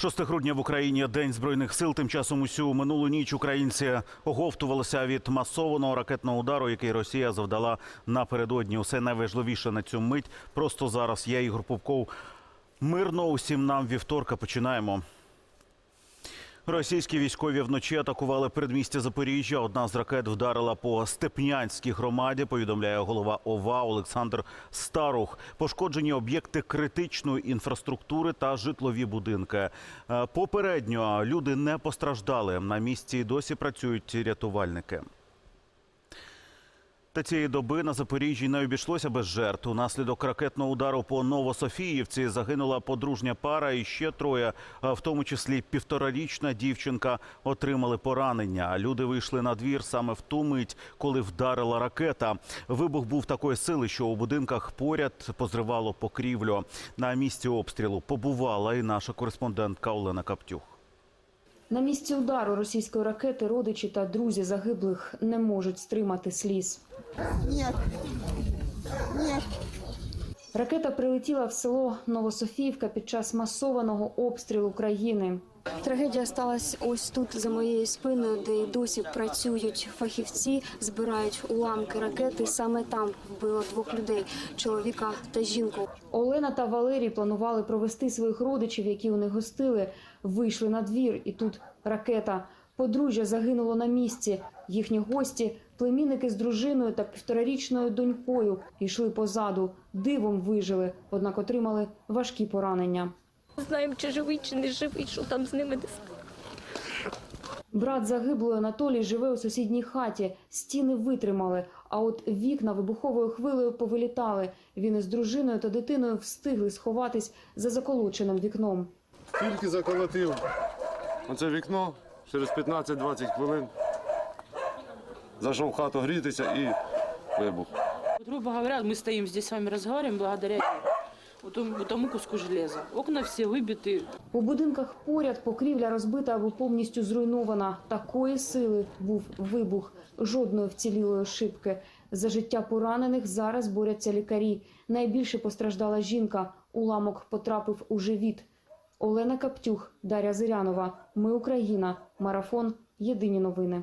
6 грудня в Україні День збройних сил. Тим часом усю минулу ніч українці оговтувалися від масованого ракетного удару, який Росія завдала напередодні. Усе найважливіше на цю мить. Просто зараз я Ігор Попков. Мирно усім нам вівторка. Починаємо. Російські військові вночі атакували передмістя Запоріжжя. Одна з ракет вдарила по Степнянській громаді. Повідомляє голова ОВА Олександр Старух. Пошкоджені об'єкти критичної інфраструктури та житлові будинки. Е, Попередньо люди не постраждали. На місці досі працюють рятувальники. Та цієї доби на Запоріжжі не обійшлося без жертв. Унаслідок ракетного удару по Новософіївці загинула подружня пара і ще троє, в тому числі півторарічна дівчинка, отримали поранення. Люди вийшли на двір саме в ту мить, коли вдарила ракета. Вибух був такої сили, що у будинках поряд позривало покрівлю. На місці обстрілу побувала і наша кореспондентка Олена Каптюх. На місці удару російської ракети родичі та друзі загиблих не можуть стримати сліз. Ні. Ні. Ракета прилетіла в село Новософіївка під час масованого обстрілу країни. Трагедія сталася ось тут за моєю спиною, де й досі працюють фахівці, збирають уламки ракети. Саме там вбило двох людей чоловіка та жінку. Олена та Валерій планували провести своїх родичів, які них гостили. Вийшли на двір, і тут ракета. Подружжя загинуло на місці. Їхні гості, племінники з дружиною та півторарічною донькою, йшли позаду. Дивом вижили, однак отримали важкі поранення. Знаємо, чи живий, чи не живий, що там з ними десь. Брат загиблої Анатолій живе у сусідній хаті. Стіни витримали, а от вікна вибуховою хвилею повилітали. Він із дружиною та дитиною встигли сховатись за заколоченим вікном. Тільки заколотив оце вікно через 15-20 хвилин. Зайшов в хату грітися і вибух. Грубо говоря, мы стоим здесь с вами разговариваем благодаря вот тому, вот тому куску железа. Окна все выбиты, У будинках поряд покрівля розбита або повністю зруйнована. Такої сили був вибух. Жодної вцілілої шибки. За життя поранених зараз борються лікарі. Найбільше постраждала жінка. Уламок потрапив у живіт. Олена Каптюх, Дар'я Зирянова. Ми Україна. Марафон. Єдині новини.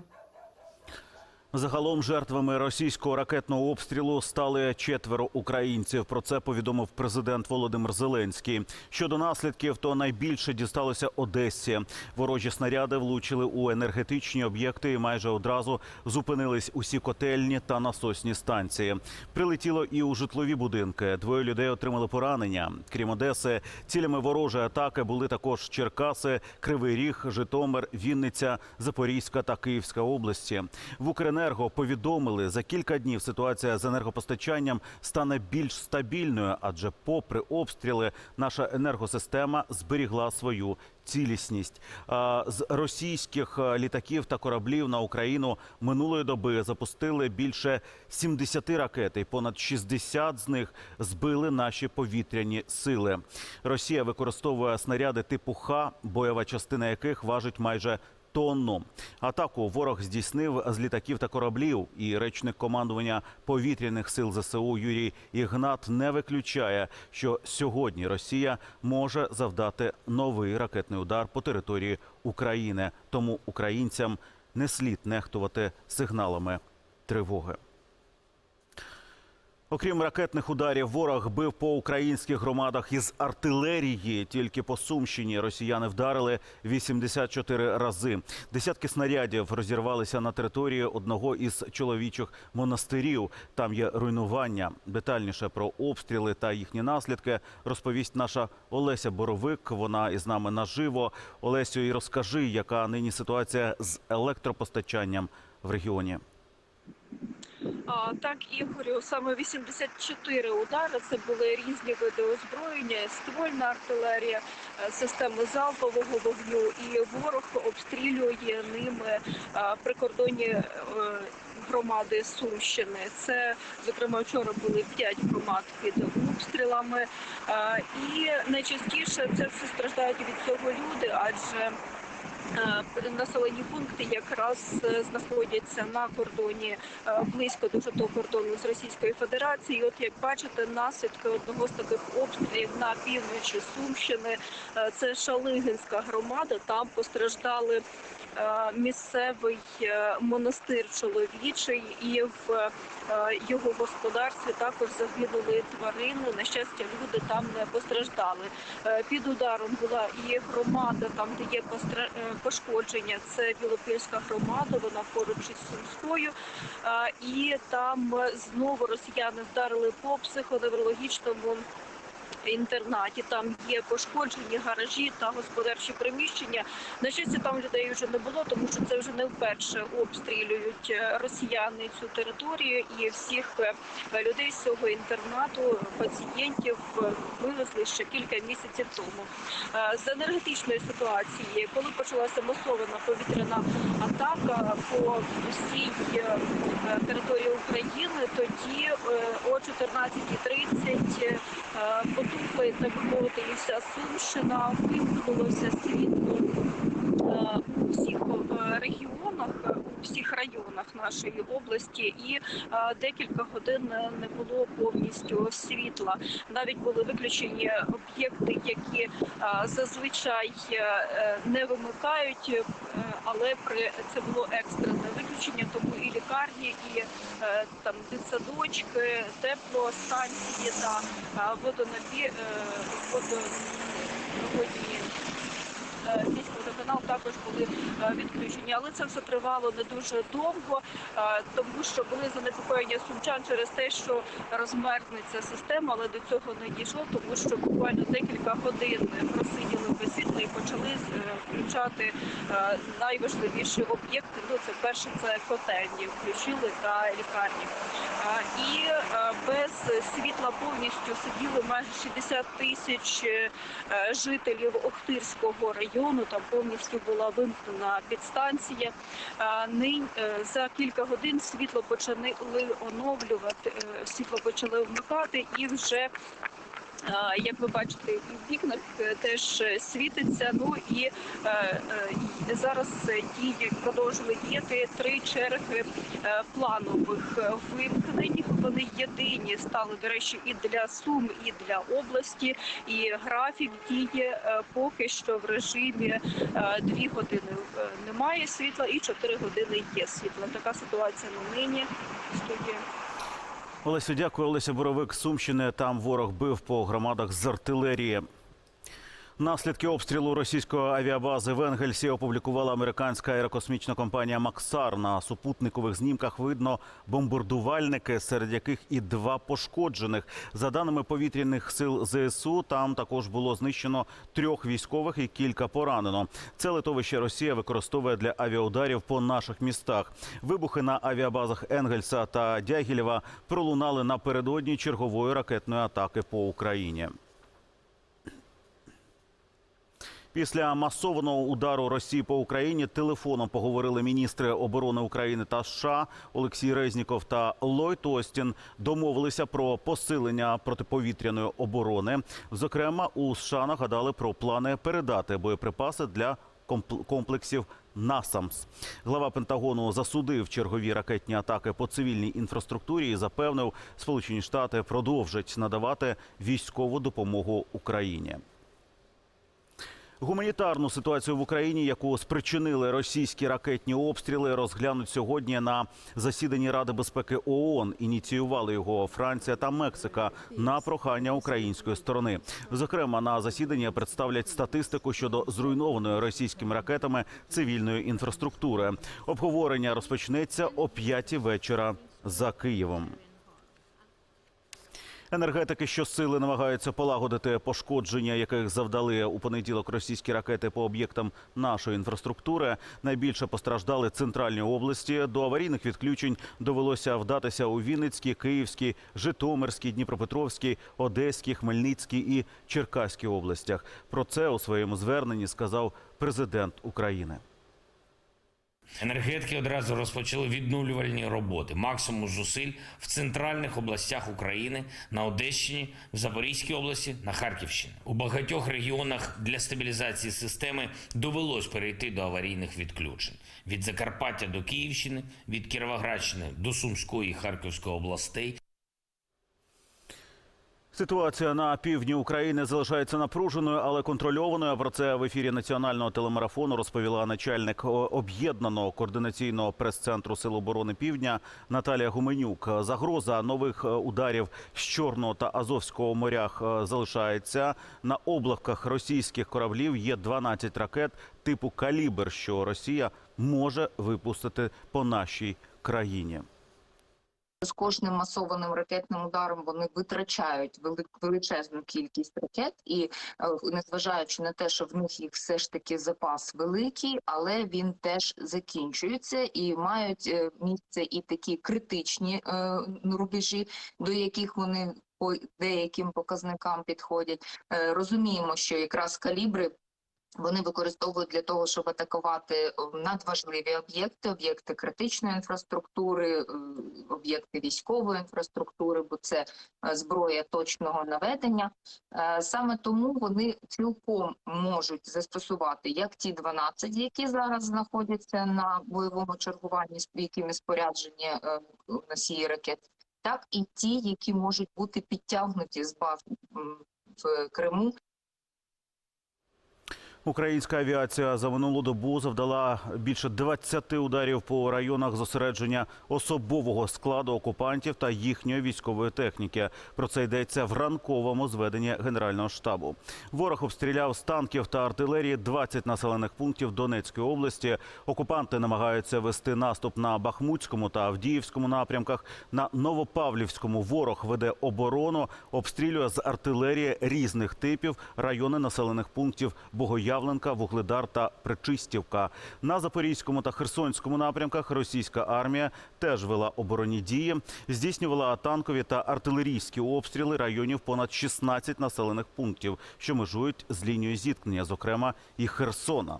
Загалом жертвами російського ракетного обстрілу стали четверо українців. Про це повідомив президент Володимир Зеленський. Щодо наслідків, то найбільше дісталося Одесі. Ворожі снаряди влучили у енергетичні об'єкти і майже одразу зупинились усі котельні та насосні станції. Прилетіло і у житлові будинки. Двоє людей отримали поранення. Крім Одеси, цілями ворожої атаки були також Черкаси, Кривий Ріг, Житомир, Вінниця, Запорізька та Київська області. В Укренерго повідомили, за кілька днів ситуація з енергопостачанням стане більш стабільною, адже, попри обстріли, наша енергосистема зберігла свою цілісність. З російських е, літаків та кораблів на Україну минулої доби запустили більше 70 ракет, і понад 60 з них збили наші повітряні сили. Росія використовує снаряди типу Х, бойова частина яких важить майже тонну. Атаку ворог здійснив з літаків та кораблів. І речник командування повітряних сил ЗСУ Юрій Ігнат не виключає, що сьогодні Росія може завдати новий ракетний удар по території України. Тому українцям не слід нехтувати сигналами тривоги. Окрім ракетних ударів, ворог бив по українських громадах із артилерії. Тільки по Сумщині росіяни вдарили 84 рази. Десятки снарядів розірвалися на території одного із чоловічих монастирів. Там є руйнування. Детальніше про обстріли та їхні наслідки розповість наша Олеся Боровик. Вона із нами наживо. Олесю, і розкажи, яка нині ситуація з електропостачанням в регіоні. Так, Ігорю, саме 84 удари. Це були різні види озброєння, ствольна артилерія, е, системи залпового вогню. І ворог обстрілює ними е, прикордонні е, громади Сумщини. Це, зокрема, вчора були 5 громад під обстрілами. І найчастіше це все страждають від цього люди, адже Населені пункти якраз е, знаходяться на кордоні е, близько дуже до кордону з Російською Федерацією. От як бачите, наслідки одного з таких обстрілів на півночі Сумщини. Е, Це Шалигинська громада. Там постраждали е, місцевий е, монастир чоловічий, і в е, його господарстві також загинули тварини. На щастя, люди там не постраждали. Е, Під ударом була і громада, там де є постра- е, пошкодження. Це Білопільська громада, вона поруч із Сумською. І там знову росіяни вдарили по психоневрологічному інтернаті. Там є пошкоджені гаражі та господарчі приміщення. На щастя, там людей вже не було, тому що це вже не вперше обстрілюють е, росіяни цю територію і всіх е, людей з цього інтернату, пацієнтів е, вивезли ще кілька місяців тому. З енергетичної ситуації, коли почалася масована повітряна атака по всій території України, тоді о 14.30 е, потухли, так мовити, і вся Сумщина, вимкнулося світло у всіх е, регіонах, е, у всіх районах нашої області, і е, декілька годин е, не було повністю світла. Навіть були виключені об'єкти, які е, зазвичай е, е, не вимикають, е, але при це було екстрене виключення, тому і лікарні, і е, там дитсадочки, теплостанції та е, водонабі е, е, міський водоканал також були е, відключені, але це все тривало не дуже довго, е, тому що були занепокоєння сумчан через те, що розмерзнеться система, але до цього не дійшло, тому що буквально декілька годин просиділи без світла і почали е, включати е, найважливіші об'єкти. Ну це перше це котельні, включили та лікарні. Е, І е, без світла повністю сиділи майже 60 тисяч жителів Охтирського району. Там повністю була вимкнена підстанція. Нині за кілька годин світло почали оновлювати, світло почали вмикати і вже. Як ви бачите, в вікнах е, теж е, світиться. Ну і е, і зараз діють, продовжили діяти три черги планових вимкнень. Вони єдині стали, до речі, і для Сум, і для області. І графік діє поки що в режимі дві години немає світла і чотири години є світла. Така ситуація на нині в студії. Олесю, дякую. Олеся Боровик Сумщини. Там ворог бив по громадах з артилерії. Наслідки обстрілу російської авіабази в Енгельсі опублікувала американська аерокосмічна компанія Максар. На супутникових знімках видно бомбардувальники, серед яких і два пошкоджених. За даними повітряних сил ЗСУ, там також було знищено трьох військових і кілька поранено. Це литовище Росія використовує для авіаударів по наших містах. Вибухи на авіабазах Енгельса та Дягілєва пролунали напередодні чергової ракетної атаки по Україні. Після масованого удару Росії по Україні телефоном поговорили міністри оборони України та США Олексій Резніков та Ллойд Остін. Домовилися про посилення протиповітряної оборони. Зокрема, у США нагадали про плани передати боєприпаси для компл- комплексів НАСАМС. Глава Пентагону засудив чергові ракетні атаки по цивільній інфраструктурі і запевнив, Сполучені Штати продовжать надавати військову допомогу Україні. Гуманітарну ситуацію в Україні, яку спричинили російські ракетні обстріли, розглянуть сьогодні на засіданні Ради безпеки ООН. Ініціювали його Франція та Мексика на прохання української сторони. Зокрема, на засіданні представлять статистику щодо зруйнованої російськими ракетами цивільної інфраструктури. Обговорення розпочнеться о п'ятій вечора за Києвом. Енергетики щосили намагаються полагодити пошкодження, яких завдали у понеділок російські ракети по об'єктам нашої інфраструктури. Найбільше постраждали центральні області. До аварійних відключень довелося вдатися у Вінницькій, Київській, Житомирській, Дніпропетровській, Одеській, Хмельницькій і Черкаській областях. Про це у своєму зверненні сказав президент України. Енергетики одразу розпочали відновлювальні роботи. Максимум зусиль в центральних областях України на Одещині, в Запорізькій області, на Харківщині. У багатьох регіонах для стабілізації системи довелось перейти до аварійних відключень від Закарпаття до Київщини, від Кіровоградщини до Сумської і Харківської областей. Ситуація на півдні України залишається напруженою, але контрольованою. Про це в ефірі національного телемарафону розповіла начальник об'єднаного координаційного прес-центру Сил оборони Півдня Наталія Гуменюк. Загроза нових е, ударів з Чорного та Азовського морях е, залишається. На облаках російських кораблів є 12 ракет типу калібр, що Росія може випустити по нашій країні. З кожним масованим ракетним ударом вони витрачають вели- величезну кількість ракет, і е, незважаючи на те, що в них їх все ж таки запас великий, але він теж закінчується і мають е, місце і такі критичні е, рубежі, до яких вони по деяким показникам підходять. Розуміємо, що якраз калібри. Вони використовують для того, щоб атакувати е, надважливі об'єкти, об'єкти критичної інфраструктури, е, об'єкти військової інфраструктури, бо це е, зброя точного наведення. Саме тому вони цілком можуть застосувати як ті 12, які зараз знаходяться на бойовому чергуванні, якими споряджені носії ракет, так і ті, які можуть бути підтягнуті з баз в Криму Українська авіація за минулу добу завдала більше 20 ударів по районах зосередження особового складу окупантів та їхньої військової техніки. Про це йдеться в ранковому зведенні Генерального штабу. Ворог обстріляв з танків та артилерії 20 населених пунктів Донецької області. Окупанти намагаються вести наступ на Бахмутському та Авдіївському напрямках. На Новопавлівському ворог веде оборону, обстрілює з артилерії різних типів райони населених пунктів Богоявленка, Вугледар та Причистівка. На Запорізькому та Херсонському напрямках російська армія теж вела оборонні дії, здійснювала танкові та артилерійські обстріли районів понад 16 населених пунктів, що межують з лінією зіткнення, зокрема і Херсона.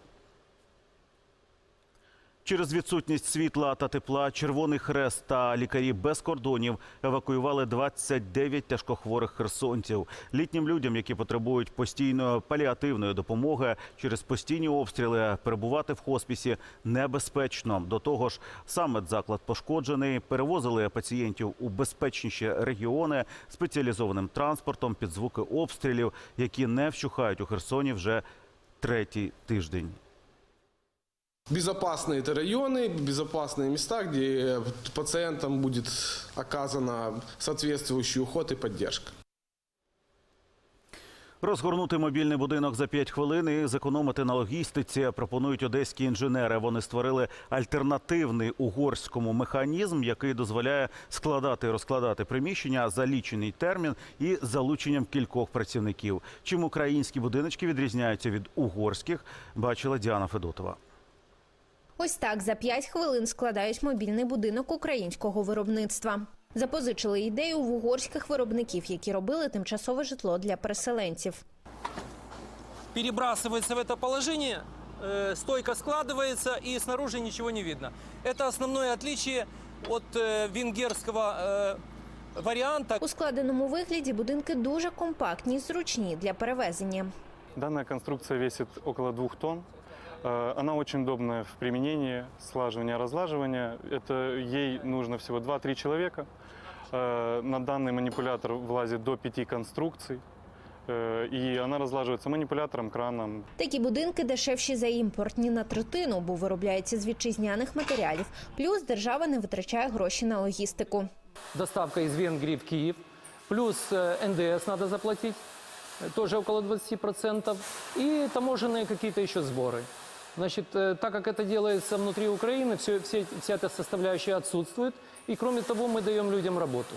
Через відсутність світла та тепла Червоний Хрест та лікарі без кордонів евакуювали 29 тяжкохворих херсонців. Літнім людям, які потребують постійної паліативної допомоги через постійні обстріли, перебувати в хоспісі небезпечно. До того ж, сам медзаклад пошкоджений. Перевозили пацієнтів у безпечніші регіони спеціалізованим транспортом під звуки обстрілів, які не вщухають у Херсоні вже третій тиждень Безопасные это районы, безопасные места, где пациентам будет оказана соответствующий уход и поддержка. Розгорнути мобільний будинок за 5 хвилин і зекономити на логістиці пропонують одеські інженери. Вони створили альтернативний угорському механізм, який дозволяє складати і розкладати приміщення за лічений термін і з залученням кількох працівників. Чим українські будиночки відрізняються від угорських, бачила Діана Федотова. Ось так за 5 хвилин складають мобільний будинок українського виробництва. Запозичили ідею в угорських виробників, які робили тимчасове житло для переселенців. перебрасывается в это положение, э, стойка складывается и снаружи ничего не видно. Это основное отличие от э, венгерского э, варианта. У складеному вигляді будинки дуже компактні, й зручні для перевезення. Данная конструкция весит около двух тонн. Э, Она очень удобная в применении, слаживания, разлаживания. Это ей нужно всего 2-3 человека. Э, На данный манипулятор влазит до 5 конструкций. Э, И она разлаживается манипулятором, краном, Такі будинки дешевші за імпортні на третину, бо виробляються з вітчизняних матеріалів. Плюс держава не витрачає гроші на логістику. Доставка из Венгрии в Киев. Плюс э, НДС надо заплатить, э, тоже около 20%. И таможенные какие-то еще сборы. Значит, э, так как это делается внутри Украины, все, все, вся эта составляющая отсутствует. И кроме того, мы даем людям работу.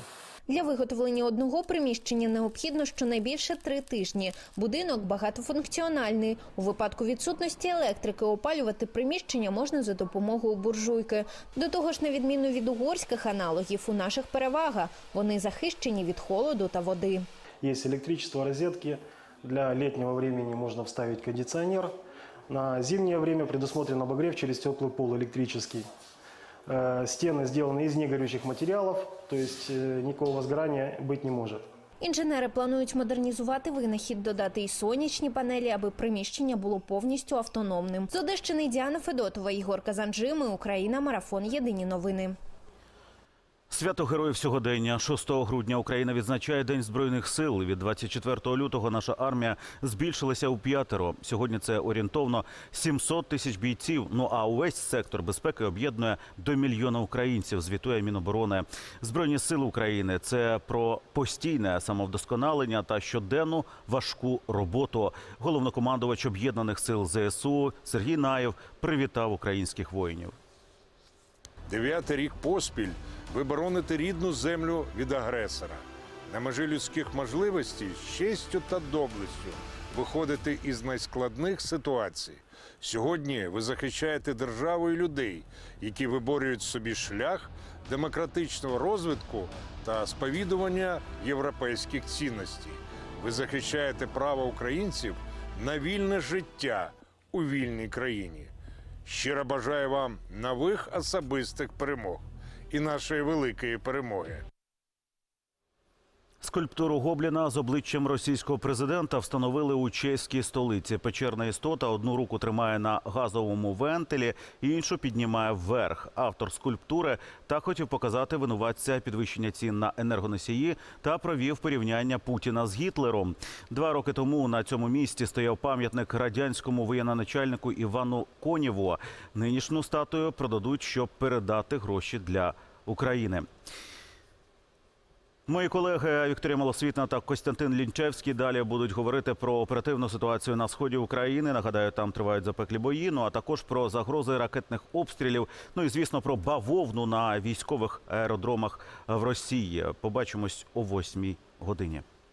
Для виготовлення одного приміщення необхідно щонайбільше три тижні. Будинок багатофункціональний. У випадку відсутності електрики опалювати приміщення можна за допомогою буржуйки. До того ж, на відміну від угорських аналогів, у наших перевага. Вони захищені від холоду та води. Есть электричество, розетки. Для летнего времени можно вставить кондиционер. На зимнее время предусмотрен обогрев через теплый пол электрический. Э, Стены сделаны из негорючих материалов, то есть э, никакого возгорания быть не может. Інженери планують модернізувати винахід, додати і сонячні панелі, аби приміщення було повністю автономним. З Одещини Діана Федотова, Ігор Казанджими, Україна, Марафон. Єдині новини. Свято героїв сьогодення 6 грудня Україна відзначає День збройних сил. Від 24 лютого наша армія збільшилася у п'ятеро. Сьогодні це орієнтовно 700 тисяч бійців. Ну а увесь сектор безпеки об'єднує до мільйона українців. Звітує Міноборони. Збройні сили України це про постійне самовдосконалення та щоденну важку роботу. Головнокомандувач об'єднаних сил ЗСУ Сергій Наєв привітав українських воїнів. Дев'ятий рік поспіль ви бороните рідну землю від агресора. На межі людських можливостей з честю та доблестю виходите із найскладних ситуацій. Сьогодні ви захищаєте державу і людей, які виборюють собі шлях демократичного розвитку та сповідування європейських цінностей. Ви захищаєте право українців на вільне життя у вільній країні. Щиро бажаю вам нових особистих перемог і нашої великої перемоги. Скульптуру Гобліна з обличчям російського президента встановили у чеській столиці. Печерна істота одну руку тримає на газовому вентилі, іншу піднімає вверх. Автор скульптури так хотів показати винуватця підвищення цін на енергоносії та провів порівняння Путіна з Гітлером. Два роки тому на цьому місці стояв пам'ятник радянському воєноначальнику Івану Конєву. Нинішню статую продадуть, щоб передати гроші для України. Мої колеги Вікторія Малосвітна та Костянтин Лінчевський далі будуть говорити про оперативну ситуацію на сході України. Нагадаю, там тривають запеклі бої. Ну а також про загрози ракетних обстрілів. Ну і звісно про бавовну на військових аеродромах в Росії. Побачимось о восьмій годині.